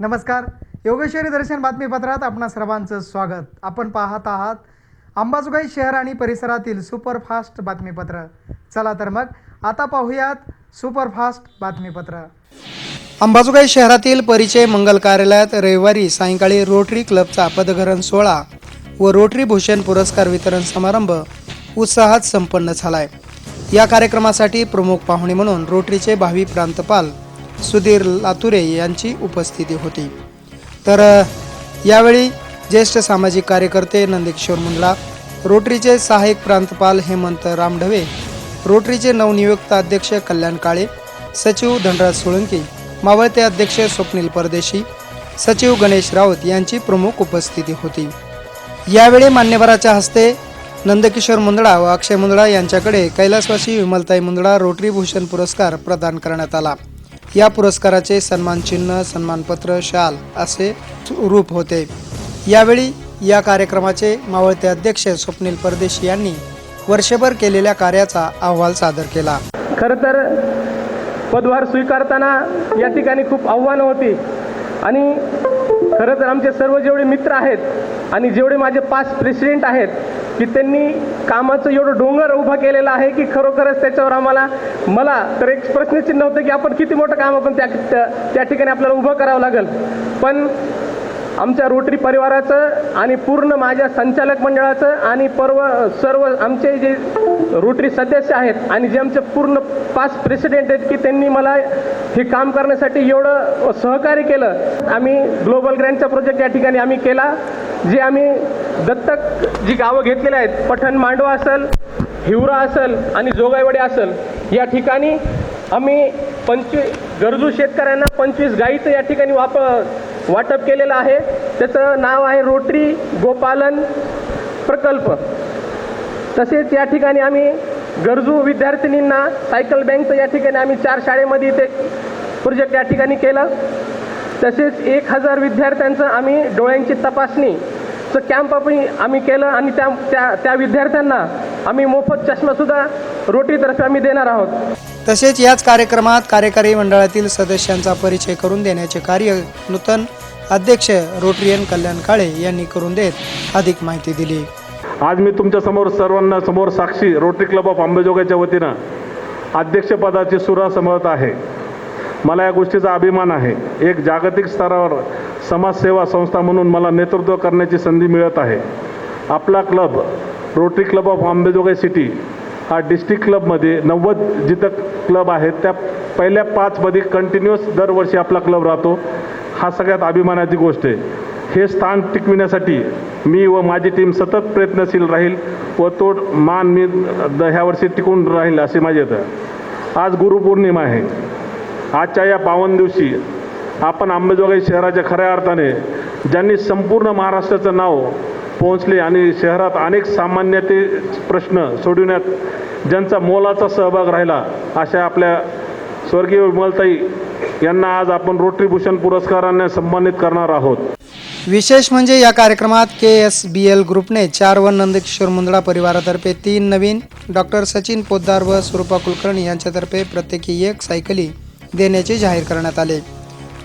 नमस्कार. योगेश्वरी दर्शन बातमीपत्रात आपणा सर्वांचं स्वागत. आपण पाहत आहात अंबाजोगाई शहर आणि परिसरातील सुपरफास्ट बातमीपत्र. चला तर मग आता पाहूयात सुपरफास्ट बातमीपत्र. अंबाजोगाई शहरातील परिचय मंगल कार्यालयात रविवारी सायंकाळी रोटरी क्लबचा पदग्रहण सोहळा व रोटरी भूषण पुरस्कार वितरण समारंभ उत्साहात संपन्न झालाय. या कार्यक्रमासाठी प्रमुख पाहुणे म्हणून रोटरीचे भावी प्रांतपाल सुधीर लातुरे यांची उपस्थिती होती. तर यावेळी ज्येष्ठ सामाजिक कार्यकर्ते नंदकिशोर मुंडला रोटरीचे सहाय्यक प्रांतपाल हेमंत रामढवे रोटरीचे नवनियुक्त अध्यक्ष कल्याण काळे सचिव धनराज सोळंकी मावळते अध्यक्ष स्वप्नील परदेशी सचिव गणेश राऊत यांची प्रमुख उपस्थिती होती. यावेळी मान्यवराच्या हस्ते नंदकिशोर मुंदडा व अक्षय मुंदडा यांच्याकडे कैलासवासी विमलताई मुंदडा रोटरी भूषण पुरस्कार प्रदान करण्यात आला. या पुरस्काराचे सन्मानचिन्ह सन्मानपत्र शाल असे रूप होते. यावेळी या कार्यक्रमाचे मावळते अध्यक्ष स्वप्नील परदेशी यांनी वर्षभर केलेल्या कार्याचा अहवाल सादर केला. खरं तर पदभार स्वीकारताना या ठिकाणी खूप आव्हानं होती. आणि खरं तर आमचे सर्व जेवढे मित्र आहेत आणि जेवढे माझे पाच प्रेसिडेंट आहेत की त्यांनी कामाचं एवढं डोंगर उभा केलेला आहे की खरोखरच त्याच्यावर आम्हाला मला तर एक प्रश्नचिन्ह होतं की आपण किती मोठं काम आपण त्या- त्या ठिकाणी आपल्याला उभं करावं लागेल. पण आमच्या रोटरी परिवाराचं आणि पूर्ण माझ्या संचालक मंडळाचं आणि पर्व सर्व आमचे जे रोटरी सदस्य आहेत आणि जे आमचे पूर्ण पाच प्रेसिडेंट आहेत की त्यांनी मला हे काम करण्यासाठी एवढं सहकार्य केलं. आम्ही ग्लोबल ग्रँडचा प्रोजेक्ट या ठिकाणी आम्ही केला. जे आम्ही दत्तक जी गावं घेतलेली आहेत पठण मांडवा असेल हिवरा असेल आणि जोगाईवाडी असेल या ठिकाणी आम्ही पंचवीस गरजू शेतकऱ्यांना पंचवीस गाईचं या ठिकाणी वापर वाटप केलेलं आहे. त्याचं नाव आहे रोटरी गोपालन प्रकल्प. तसेच या ठिकाणी आम्ही गरजू विद्यार्थिनींना सायकल बँकचं या ठिकाणी आम्ही चार शाळेमध्ये ते प्रोजेक्ट या ठिकाणी केलं. तसेच एक हजार विद्यार्थ्यांचं आम्ही डोळ्यांची तपासणीचं कॅम्प आपण आम्ही केलं आणि त्या त्या त्या विद्यार्थ्यांना आम्ही मोफत चष्मासुद्धा रोटरीतर्फे आम्ही देणार आहोत. तसेच याच कार्यक्रमात कार्यकारी मंडळातील सदस्यांचा परिचय करून देण्याचे कार्य नूतन अध्यक्ष रोटरियन कल्याण काळे यांनी करून देत अधिक माहिती दिली. आज मी तुमच्यासमोर सर्वांना समोर साक्षी रोटरी क्लब ऑफ अंबेजोगाईच्या वतीनं अध्यक्षपदाची सुरा समजत आहे. मला या गोष्टीचा अभिमान आहे. एक जागतिक स्तरावर समाजसेवा संस्था म्हणून मला नेतृत्व करण्याची संधी मिळत आहे. आपला club rotary club of Ambejogai city हा डिस्ट्रिक्ट क्लबमध्ये नव्वद जिथं क्लब आहेत त्या पहिल्या पाचमध्ये कंटिन्युअस दरवर्षी आपला क्लब राहतो. हा सगळ्यात अभिमानाची गोष्ट आहे. हे स्थान टिकविण्यासाठी मी व माझी टीम सतत प्रयत्नशील राहील व तो मान मी द- ह्या वर्षी टिकून राहील असे माझे तर आज गुरुपौर्णिमा आहे. आजच्या या पावन दिवशी आपण अंबेजोगाई शहराच्या खऱ्या अर्थाने ज्यांनी संपूर्ण महाराष्ट्राचं नाव पोहोचले आणि शहरात अनेक सामान्य ते प्रश्न सोडविण्यात ज्यांचा मोलाचा सहभाग राहिला अशा आपल्या स्वर्गीय विमलताई यांना आज आपण रोटरी भूषण पुरस्काराने सन्मानित करणार आहोत. विशेष म्हणजे या कार्यक्रमात के एस बी एल ग्रुपने चार व नंदकिशोर मुंदडा परिवारातर्फे तीन नवीन डॉक्टर सचिन पोद्दार व स्वरूपा कुलकर्णी यांच्यातर्फे प्रत्येकी एक सायकली देण्याचे जाहीर करण्यात आले.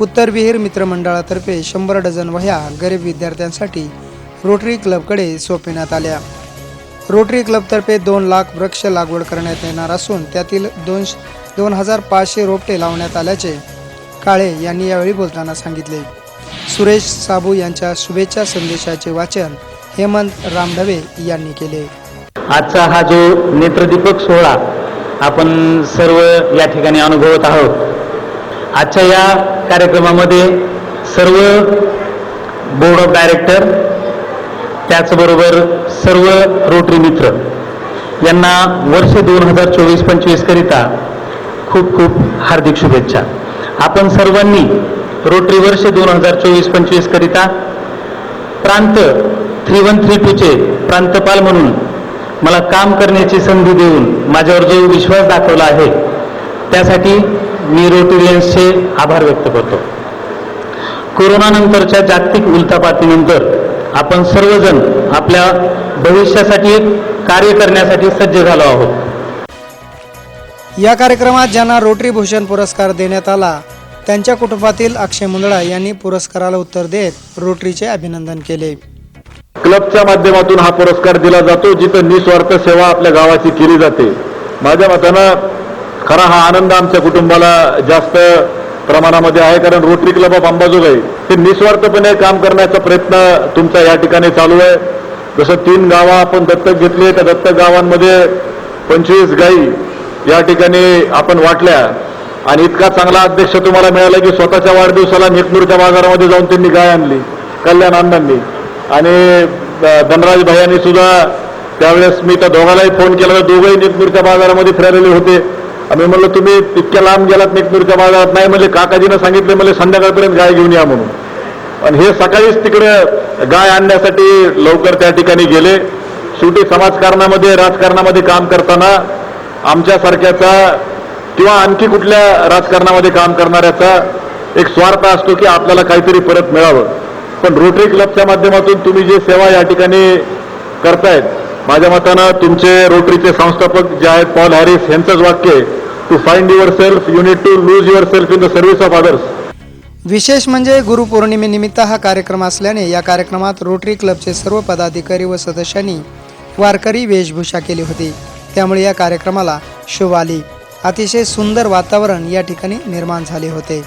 उत्तरविहीर मित्रमंडळातर्फे शंभर डझन वह्या गरीब विद्यार्थ्यांसाठी रोटरी क्लबकडे सोपविण्यात आल्या. रोटरी क्लबतर्फे दोन लाख वृक्ष लागवड करण्यात येणार असून त्यातील दोन दोन हजार पाचशे रोपटे लावण्यात आल्याचे काळे यांनी यावेळी बोलताना सांगितले. सुरेश साबू यांच्या शुभेच्छा संदेशाचे वाचन हेमंत रामढवे यांनी केले. आजचा हा जो नेत्रदीपक सोहळा आपण सर्व या ठिकाणी अनुभवत आहोत. आजच्या या कार्यक्रमामध्ये सर्व बोर्ड ऑफ डायरेक्टर त्याचबरोबर सर्व रोटरी मित्र यांना वर्ष दोन हजार चोवीस पंचवीसकरिता खूप खूप हार्दिक शुभेच्छा. आपण सर्वांनी रोटरी वर्ष दोन हजार चोवीस पंचवीसकरिता प्रांत थ्री वन थ्री टूचे प्रांतपाल म्हणून मला काम करण्याची संधी देऊन माझ्यावर जो विश्वास दाखवला आहे त्यासाठी मी रोटेरियन्सचे आभार व्यक्त करतो. कोरोनानंतरच्या जागतिक उलथापातीनंतर आपण सर्वजण आपल्या भविष्यासाठी कार्य करण्यासाठी सज्ज झालो आहोत. या कार्यक्रमात ज्यांना रोटरी भूषण पुरस्कार देण्यात आला त्यांच्या कुटुंबातील अक्षय मुंदडा यांनी पुरस्काराला उत्तर देत रोटरीचे अभिनंदन केले. क्लबच्या माध्यमातून हा पुरस्कार दिला जातो जिथं निस्वार्थ सेवा आपल्या गावाची केली जाते. माझ्या मतानं खरा हा आनंद आमच्या कुटुंबाला जास्त प्रमाणामध्ये आहे कारण रोटरी क्लब ऑफ अंबाजोगाई हे निस्वार्थपणे काम करण्याचा प्रयत्न तुमचा या ठिकाणी चालू आहे. जसं तीन गावं आपण दत्तक घेतली त्या दत्तक गावांमध्ये पंचवीस गायी या ठिकाणी आपण वाटल्या. आणि इतका चांगला अध्यक्ष तुम्हाला मिळाला की स्वतःच्या वाढदिवसाला नेकनूरच्या बाजारामध्ये जाऊन त्यांनी गाय आणली कल्याण अण्णांनी. आणि अ, धनराज भैयांनी सुद्धा त्यावेळेस मी त्या दोघांनाही फोन केला. दोघंही नेकनूरच्या बाजारामध्ये फिरलेले होते. आम्ही म्हणलं तुम्ही इतक्या लांब गेलात नेकनूरच्या बाजारात नाही. म्हणजे काकाजीनं सांगितलं मला संध्याकाळपर्यंत गाय घेऊन या म्हणून. आणि हे सकाळीच तिकडे गाय आणण्यासाठी लवकर त्या ठिकाणी गेले. शेवटी समाजकारणामध्ये राजकारणामध्ये काम करताना आमच्यासारख्याचा किंवा आणखी कुठल्या राजकारणामध्ये काम करणाऱ्याचा एक स्वार्थ असतो की आपल्याला काहीतरी परत मिळावं. पण रोटरी क्लबच्या माध्यमातून तुम्ही जी सेवा या ठिकाणी करतायत माझ्या मतानं तुमचे रोटरीचे संस्थापक जे आहेत पॉल हॅरिस यांचंच वाक्य to find yourself you need to lose yourself in the service of others विशेष म्हणजे गुरुपौर्णिमेनिमित्त हा कार्यक्रम असल्याने या कार्यक्रमात रोटरी क्लबचे सर्व पदाधिकारी व सदस्यांनी वारकरी वेशभूषा केली होती. त्यामुळे या कार्यक्रमाला शुभ आली. अतिशय सुंदर वातावरण या ठिकाणी निर्माण झाले होते.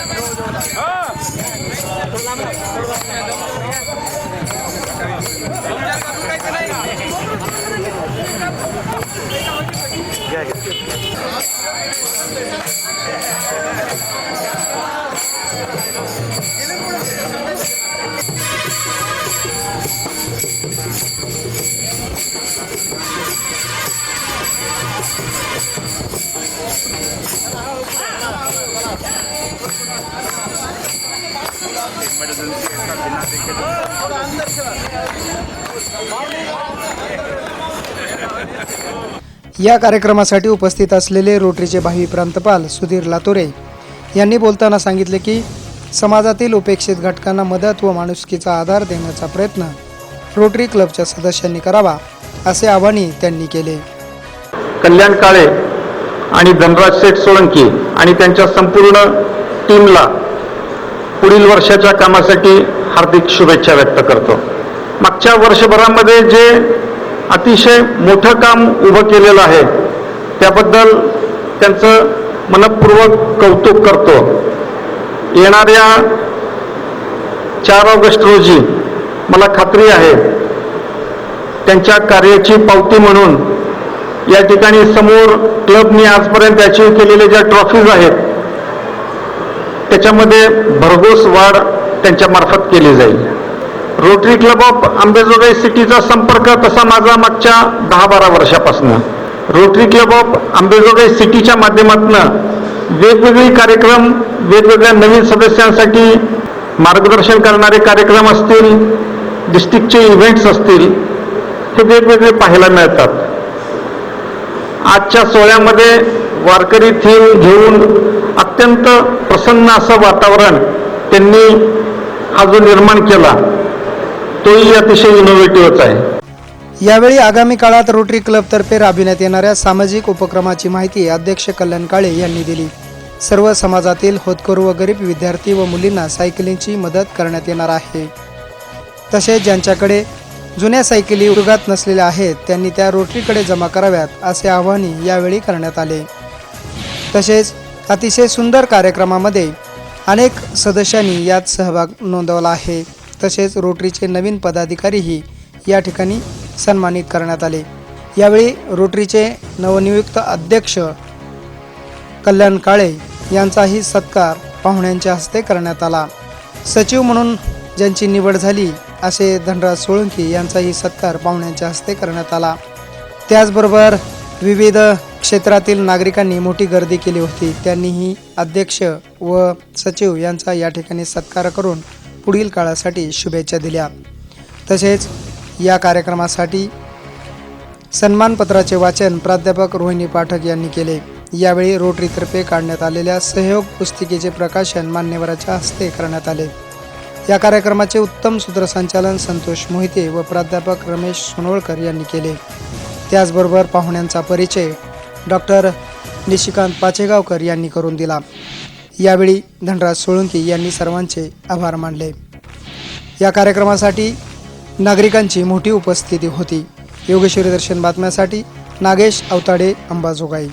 Ah! या कार्यक्रमासाठी उपस्थित असलेले रोटरीचे भावी प्रांतपाल सुधीर लातोरे यांनी बोलताना सांगितले की समाजातील उपेक्षित घटकांना मदत व माणुसकीचा आधार देण्याचा प्रयत्न रोटरी क्लबच्या सदस्यांनी करावा असे आवाहनही त्यांनी केले. कल्याण काळे आणि धनराज शेठ सोळंकी आणि त्यांच्या संपूर्ण टीमला पुढील वर्षाच्या कामासाठी हार्दिक शुभेच्छा व्यक्त करतो. मागच्या वर्षभरामध्ये जे अतिशय मोठं काम उभं केलेलं आहे. त्याबद्दल त्यांचं मनपूर्वक कौतुक करतो. येणाऱ्या चार ऑगस्ट रोजी मला खात्री आहे त्यांच्या कार्याची पावती म्हणून या ठिकाणी समोर क्लबनी आजपर्यंत अचीव केलेल्या ज्या ट्रॉफीज आहेत त्याच्यामध्ये भरघोस वाढ त्यांच्यामार्फत केली जाईल. रोटरी क्लब ऑफ आंबेजोगाई सिटीचा संपर्क तसा माझा मागच्या दहा बारा वर्षापासून. रोटरी क्लब ऑफ आंबेजोगाई सिटीच्या माध्यमातून वेगवेगळे कार्यक्रम वेगवेगळ्या नवीन सदस्यांसाठी मार्गदर्शन करणारे कार्यक्रम असतील डिस्ट्रिक्टचे इव्हेंट्स असतील हे वेगवेगळे पाहायला मिळतात. आजच्या सोहळ्यामध्ये वारकरी थीम घेऊन अत्यंत प्रसन्न असं वातावरण त्यांनी हा जो निर्माण केला. तोही अतिशय इनोव्हेटिव्हच आहे. यावेळी आगामी काळात रोटरी क्लबतर्फे राबविण्यात येणाऱ्या सामाजिक उपक्रमाची माहिती अध्यक्ष कल्याण काळे यांनी दिली. सर्व समाजातील होतकरू व गरीब विद्यार्थी व मुलींना सायकलींची मदत करण्यात येणार आहे. तसेच ज्यांच्याकडे जुन्या सायकली उपयोगात नसलेल्या आहेत त्यांनी त्या रोटरीकडे जमा कराव्यात असे आवाहनही यावेळी करण्यात आले. तसेच अतिशय सुंदर कार्यक्रमामध्ये अनेक सदस्यांनी यात सहभाग नोंदवला आहे. तसेच रोटरीचे नवीन पदाधिकारीही या ठिकाणी सन्मानित करण्यात आले. यावेळी रोटरीचे नवनियुक्त अध्यक्ष कल्याण काळे यांचाही सत्कार पाहुण्यांच्या हस्ते करण्यात आला. सचिव म्हणून ज्यांची निवड झाली असे धनराज सोळंकी यांचाही सत्कार पाहुण्यांच्या हस्ते करण्यात आला. त्याचबरोबर विविध क्षेत्रातील नागरिकांनी मोठी गर्दी केली होती. त्यांनीही अध्यक्ष व सचिव यांचा या ठिकाणी सत्कार करून पुढील काळासाठी शुभेच्छा दिल्या. तसेच या कार्यक्रमासाठी सन्मानपत्राचे वाचन प्राध्यापक रोहिणी पाठक यांनी केले. यावेळी रोटरीतर्फे काढण्यात आलेल्या सहयोग पुस्तिकेचे प्रकाशन मान्यवराच्या हस्ते करण्यात आले. या कार्यक्रमाचे उत्तम सूत्रसंचालन संतोष मोहिते व प्राध्यापक रमेश सोनवळकर यांनी केले. त्याचबरोबर पाहुण्यांचा परिचय डॉक्टर निशिकांत पाचेगावकर यांनी करून दिला. यावेळी धनराज सोळंकी यांनी सर्वांचे आभार मानले. या कार्यक्रमासाठी नागरिकांची मोठी उपस्थिती होती. योगेश्वरी दर्शन बातम्यासाठी नागेश अवताडे अंबाजोगाई.